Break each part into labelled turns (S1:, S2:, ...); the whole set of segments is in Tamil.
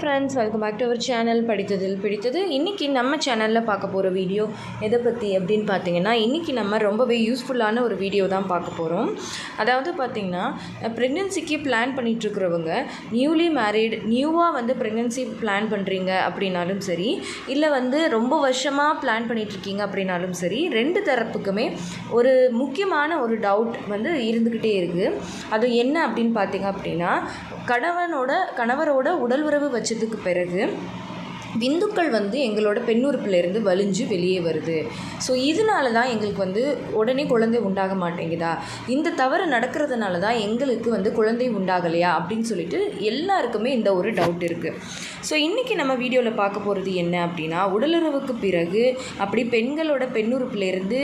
S1: friends welcome back to our channel படித்ததில் பிடித்தது இன்றைக்கி நம்ம சேனலில் பார்க்க போகிற வீடியோ எதை பற்றி அப்படின்னு பார்த்தீங்கன்னா இன்றைக்கி நம்ம ரொம்பவே யூஸ்ஃபுல்லான ஒரு வீடியோ தான் பார்க்க போகிறோம் அதாவது பார்த்திங்கன்னா ப்ரெக்னென்சிக்கு பிளான் பண்ணிகிட்ருக்கிறவங்க நியூலி மேரீட் நியூவாக வந்து ப்ரெக்னென்சி பிளான் பண்ணுறீங்க அப்படின்னாலும் சரி இல்லை வந்து ரொம்ப வருஷமாக பிளான் பண்ணிகிட்ருக்கீங்க அப்படின்னாலும் சரி ரெண்டு தரப்புக்குமே ஒரு முக்கியமான ஒரு டவுட் வந்து இருந்துக்கிட்டே இருக்குது அது என்ன அப்படின்னு பார்த்தீங்க அப்படின்னா கணவனோட கணவரோட உடல் உறவு வச்சு வச்சதுக்கு பிறகு விந்துக்கள் வந்து எங்களோட பெண்ணுறுப்பிலேருந்து வலிஞ்சு வெளியே வருது ஸோ இதனால தான் எங்களுக்கு வந்து உடனே குழந்தை உண்டாக மாட்டேங்குதா இந்த தவறு நடக்கிறதுனால தான் எங்களுக்கு வந்து குழந்தை உண்டாகலையா அப்படின்னு சொல்லிட்டு எல்லாருக்குமே இந்த ஒரு டவுட் இருக்குது ஸோ இன்றைக்கி நம்ம வீடியோவில் பார்க்க போகிறது என்ன அப்படின்னா உடலுறவுக்கு பிறகு அப்படி பெண்களோட பெண்ணுறுப்பிலேருந்து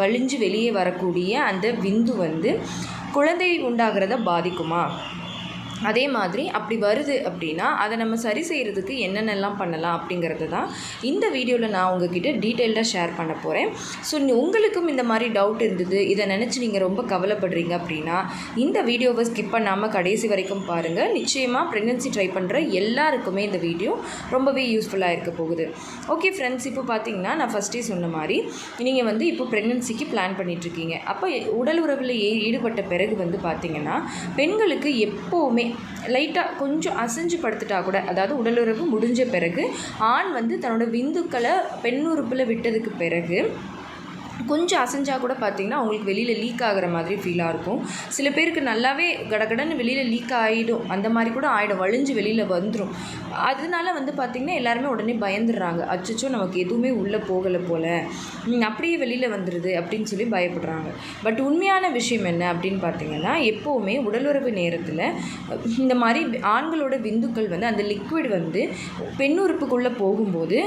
S1: வலிஞ்சு வெளியே வரக்கூடிய அந்த விந்து வந்து குழந்தை உண்டாகிறத பாதிக்குமா அதே மாதிரி அப்படி வருது அப்படின்னா அதை நம்ம சரி செய்கிறதுக்கு என்னென்னலாம் பண்ணலாம் அப்படிங்கிறது தான் இந்த வீடியோவில் நான் உங்ககிட்ட டீட்டெயிலாக ஷேர் பண்ண போகிறேன் ஸோ நீ உங்களுக்கும் இந்த மாதிரி டவுட் இருந்தது இதை நினச்சி நீங்கள் ரொம்ப கவலைப்படுறீங்க அப்படின்னா இந்த வீடியோவை ஸ்கிப் பண்ணாமல் கடைசி வரைக்கும் பாருங்கள் நிச்சயமாக ப்ரெக்னென்சி ட்ரை பண்ணுற எல்லாருக்குமே இந்த வீடியோ ரொம்பவே யூஸ்ஃபுல்லாக இருக்க போகுது ஓகே ஃப்ரெண்ட்ஸ் இப்போ பார்த்தீங்கன்னா நான் ஃபஸ்ட்டே சொன்ன மாதிரி நீங்கள் வந்து இப்போ ப்ரெக்னென்சிக்கு பிளான் பண்ணிகிட்ருக்கீங்க அப்போ உடல் உறவில் ஈடுபட்ட பிறகு வந்து பார்த்திங்கன்னா பெண்களுக்கு எப்போவுமே லைட்டாக கொஞ்சம் அசைஞ்சு படுத்துட்டா கூட அதாவது உடலுறவு முடிஞ்ச பிறகு ஆண் வந்து தன்னோட விந்துக்களை பெண் உறுப்பில் விட்டதுக்கு பிறகு கொஞ்சம் அசைஞ்சால் கூட பார்த்திங்கன்னா அவங்களுக்கு வெளியில் லீக் ஆகிற மாதிரி ஃபீலாக இருக்கும் சில பேருக்கு நல்லாவே கடகடன்னு வெளியில் லீக் ஆகிடும் அந்த மாதிரி கூட ஆகிடும் வழிஞ்சு வெளியில் வந்துடும் அதனால வந்து பார்த்திங்கன்னா எல்லாருமே உடனே பயந்துடுறாங்க அச்சோ நமக்கு எதுவுமே உள்ளே போகலை போல் அப்படியே வெளியில் வந்துடுது அப்படின்னு சொல்லி பயப்படுறாங்க பட் உண்மையான விஷயம் என்ன அப்படின்னு பார்த்தீங்கன்னா எப்போவுமே உடலுறவு நேரத்தில் இந்த மாதிரி ஆண்களோட விந்துக்கள் வந்து அந்த லிக்விட் வந்து பெண்ணுறுப்புக்குள்ளே போகும்போது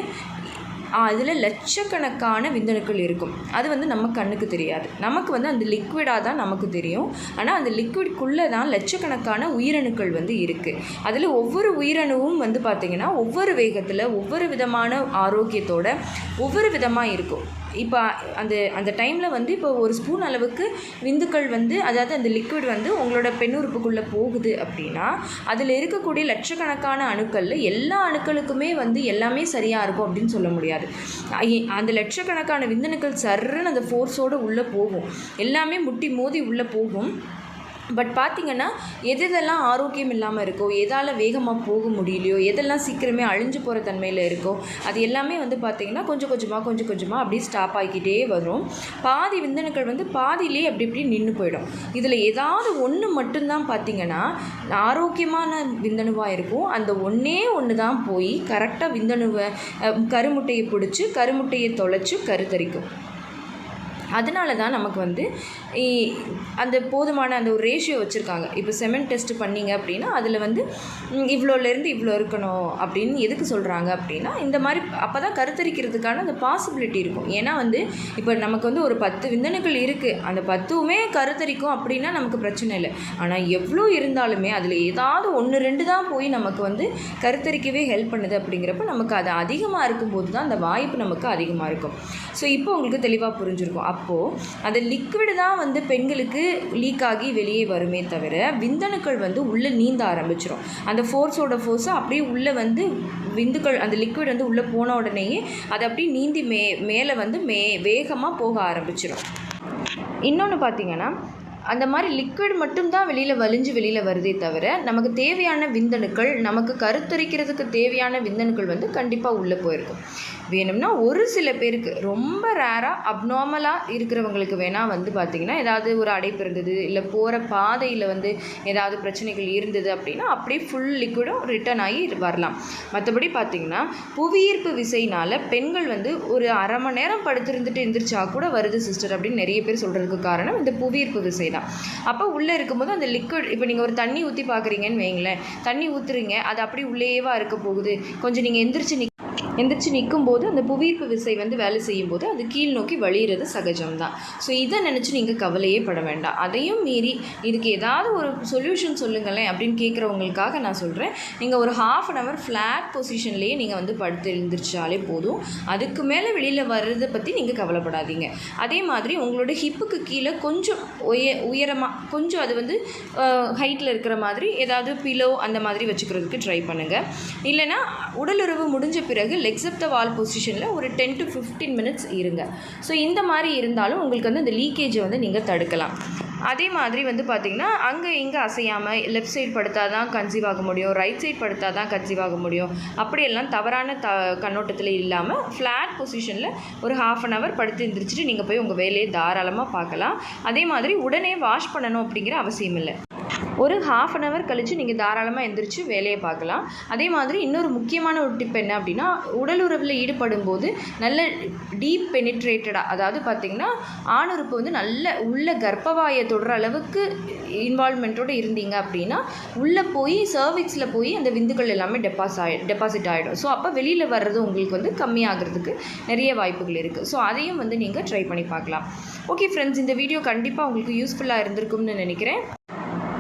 S1: அதில் லட்சக்கணக்கான விந்தணுக்கள் இருக்கும் அது வந்து நம்ம கண்ணுக்கு தெரியாது நமக்கு வந்து அந்த லிக்விடாக தான் நமக்கு தெரியும் ஆனால் அந்த லிக்விட்குள்ளே தான் லட்சக்கணக்கான உயிரணுக்கள் வந்து இருக்குது அதில் ஒவ்வொரு உயிரணுவும் வந்து பார்த்திங்கன்னா ஒவ்வொரு வேகத்தில் ஒவ்வொரு விதமான ஆரோக்கியத்தோட ஒவ்வொரு விதமாக இருக்கும் இப்போ அந்த அந்த டைமில் வந்து இப்போ ஒரு ஸ்பூன் அளவுக்கு விந்துக்கள் வந்து அதாவது அந்த லிக்விட் வந்து உங்களோட பெண்ணுறுப்புக்குள்ளே போகுது அப்படின்னா அதில் இருக்கக்கூடிய லட்சக்கணக்கான அணுக்கள் எல்லா அணுக்களுக்குமே வந்து எல்லாமே சரியாக இருக்கும் அப்படின்னு சொல்ல முடியாது அந்த லட்சக்கணக்கான விந்தணுக்கள் சர்றன்னு அந்த ஃபோர்ஸோடு உள்ளே போகும் எல்லாமே முட்டி மோதி உள்ளே போகும் பட் பார்த்திங்கன்னா எது எதெல்லாம் ஆரோக்கியம் இல்லாமல் இருக்கோ எதால் வேகமாக போக முடியலையோ எதெல்லாம் சீக்கிரமே அழிஞ்சு போகிற தன்மையில் இருக்கோ அது எல்லாமே வந்து பார்த்திங்கன்னா கொஞ்சம் கொஞ்சமாக கொஞ்சம் கொஞ்சமாக அப்படியே ஸ்டாப் ஆகிக்கிட்டே வரும் பாதி விந்தணுக்கள் வந்து பாதியிலே அப்படி இப்படி நின்று போயிடும் இதில் ஏதாவது ஒன்று மட்டும்தான் பார்த்திங்கன்னா ஆரோக்கியமான விந்தணுவாக இருக்கும் அந்த ஒன்றே ஒன்று தான் போய் கரெக்டாக விந்தணுவை கருமுட்டையை பிடிச்சி கருமுட்டையை தொலைச்சி கருத்தரிக்கும் அதனால தான் நமக்கு வந்து அந்த போதுமான அந்த ஒரு ரேஷியோ வச்சுருக்காங்க இப்போ செமெண்ட் டெஸ்ட் பண்ணிங்க அப்படின்னா அதில் வந்து இவ்வளோலேருந்து இவ்வளோ இருக்கணும் அப்படின்னு எதுக்கு சொல்கிறாங்க அப்படின்னா இந்த மாதிரி அப்போ தான் கருத்தரிக்கிறதுக்கான அந்த பாசிபிலிட்டி இருக்கும் ஏன்னா வந்து இப்போ நமக்கு வந்து ஒரு பத்து விந்தணுக்கள் இருக்குது அந்த பத்துமே கருத்தரிக்கும் அப்படின்னா நமக்கு பிரச்சனை இல்லை ஆனால் எவ்வளோ இருந்தாலுமே அதில் ஏதாவது ஒன்று ரெண்டு தான் போய் நமக்கு வந்து கருத்தரிக்கவே ஹெல்ப் பண்ணுது அப்படிங்கிறப்ப நமக்கு அது அதிகமாக இருக்கும்போது தான் அந்த வாய்ப்பு நமக்கு அதிகமாக இருக்கும் ஸோ இப்போ உங்களுக்கு தெளிவாக புரிஞ்சிருக்கும் அப்போது அந்த லிக்விடு தான் வந்து பெண்களுக்கு லீக் ஆகி வெளியே வருமே தவிர விந்தணுக்கள் வந்து உள்ளே நீந்த ஆரம்பிச்சிடும் அந்த ஃபோர்ஸோட ஃபோர்ஸை அப்படியே உள்ளே வந்து விந்துக்கள் அந்த லிக்விட் வந்து உள்ளே போன உடனேயே அது அப்படியே நீந்தி மே மேலே வந்து மே வேகமாக போக ஆரம்பிச்சிடும் இன்னொன்று பார்த்தீங்கன்னா அந்த மாதிரி லிக்விட் மட்டும்தான் வெளியில் வலிஞ்சு வெளியில் வருதே தவிர நமக்கு தேவையான விந்தணுக்கள் நமக்கு கருத்துரைக்கிறதுக்கு தேவையான விந்தணுக்கள் வந்து கண்டிப்பாக உள்ளே போயிருக்கும் வேணும்னா ஒரு சில பேருக்கு ரொம்ப ரேராக அப்நார்மலாக இருக்கிறவங்களுக்கு வேணால் வந்து பார்த்திங்கன்னா ஏதாவது ஒரு அடைப்பு இருந்தது இல்லை போகிற பாதையில் வந்து ஏதாவது பிரச்சனைகள் இருந்தது அப்படின்னா அப்படியே ஃபுல் லிக்விடும் ரிட்டர்ன் ஆகி வரலாம் மற்றபடி பார்த்திங்கன்னா புவியீர்ப்பு விசைனால் பெண்கள் வந்து ஒரு அரை மணி நேரம் படுத்திருந்துட்டு எந்திரிச்சா கூட வருது சிஸ்டர் அப்படின்னு நிறைய பேர் சொல்கிறதுக்கு காரணம் இந்த புவியீர்ப்பு விசை தான் தான் அப்போ உள்ளே இருக்கும்போது அந்த லிக்விட் இப்போ நீங்கள் ஒரு தண்ணி ஊற்றி பார்க்குறீங்கன்னு வைங்களேன் தண்ணி ஊற்றுறீங்க அது அப்படி உள்ளேயேவா இருக்க போகுது கொஞ்சம் நீங்கள் எந்திரிச்சு எந்திரிச்சு நிற்கும்போது அந்த புவியீர்ப்பு விசை வந்து வேலை செய்யும் போது அது கீழ் நோக்கி வழியிறது சகஜம்தான் ஸோ இதை நினச்சி நீங்கள் கவலையே பட வேண்டாம் அதையும் மீறி இதுக்கு ஏதாவது ஒரு சொல்யூஷன் சொல்லுங்களேன் அப்படின்னு கேட்குறவங்களுக்காக நான் சொல்கிறேன் நீங்கள் ஒரு ஹாஃப் அன் ஹவர் ஃப்ளாட் பொசிஷன்லேயே நீங்கள் வந்து படுத்து எழுந்திரிச்சாலே போதும் அதுக்கு மேலே வெளியில் வர்றதை பற்றி நீங்கள் கவலைப்படாதீங்க அதே மாதிரி உங்களோட ஹிப்புக்கு கீழே கொஞ்சம் உய உயரமாக கொஞ்சம் அது வந்து ஹைட்டில் இருக்கிற மாதிரி ஏதாவது பிலோ அந்த மாதிரி வச்சுக்கிறதுக்கு ட்ரை பண்ணுங்கள் இல்லைனா உடலுறவு முடிஞ்ச பிறகு லெக்ஸ் அப் த வால் பொசிஷனில் ஒரு டென் டு ஃபிஃப்டீன் மினிட்ஸ் இருங்க ஸோ இந்த மாதிரி இருந்தாலும் உங்களுக்கு வந்து இந்த லீக்கேஜை வந்து நீங்கள் தடுக்கலாம் அதே மாதிரி வந்து பார்த்திங்கன்னா அங்கே இங்கே அசையாமல் லெஃப்ட் சைட் படுத்தால் தான் கன்சீவ் ஆக முடியும் ரைட் சைட் படுத்தால் தான் கன்சீவ் ஆக முடியும் அப்படியெல்லாம் தவறான த கண்ணோட்டத்தில் இல்லாமல் ஃப்ளாட் பொசிஷனில் ஒரு ஹாஃப் அன் ஹவர் படுத்து எழுந்திரிச்சிட்டு நீங்கள் போய் உங்கள் வேலையை தாராளமாக பார்க்கலாம் அதே மாதிரி உடனே வாஷ் பண்ணணும் அப்படிங்கிற அவசியம் இல்லை ஒரு ஹாஃப் அன் ஹவர் கழித்து நீங்கள் தாராளமாக எந்திரிச்சு வேலையை பார்க்கலாம் அதே மாதிரி இன்னொரு முக்கியமான ஒரு டிப் என்ன அப்படின்னா உடல் உறவில் ஈடுபடும் போது நல்ல டீப் பெனிட்ரேட்டடாக அதாவது பார்த்திங்கன்னா ஆணுறுப்பு வந்து நல்ல உள்ள கர்ப்பவாயை தொடுற அளவுக்கு இன்வால்மெண்ட்டோடு இருந்தீங்க அப்படின்னா உள்ளே போய் சர்விக்ஸில் போய் அந்த விந்துக்கள் எல்லாமே டெபாஸ் ஆகி டெபாசிட் ஆகிடும் ஸோ அப்போ வெளியில் வர்றது உங்களுக்கு வந்து கம்மியாகிறதுக்கு நிறைய வாய்ப்புகள் இருக்குது ஸோ அதையும் வந்து நீங்கள் ட்ரை பண்ணி பார்க்கலாம் ஓகே ஃப்ரெண்ட்ஸ் இந்த வீடியோ கண்டிப்பாக உங்களுக்கு யூஸ்ஃபுல்லாக இருந்திருக்கும்னு நினைக்கிறேன்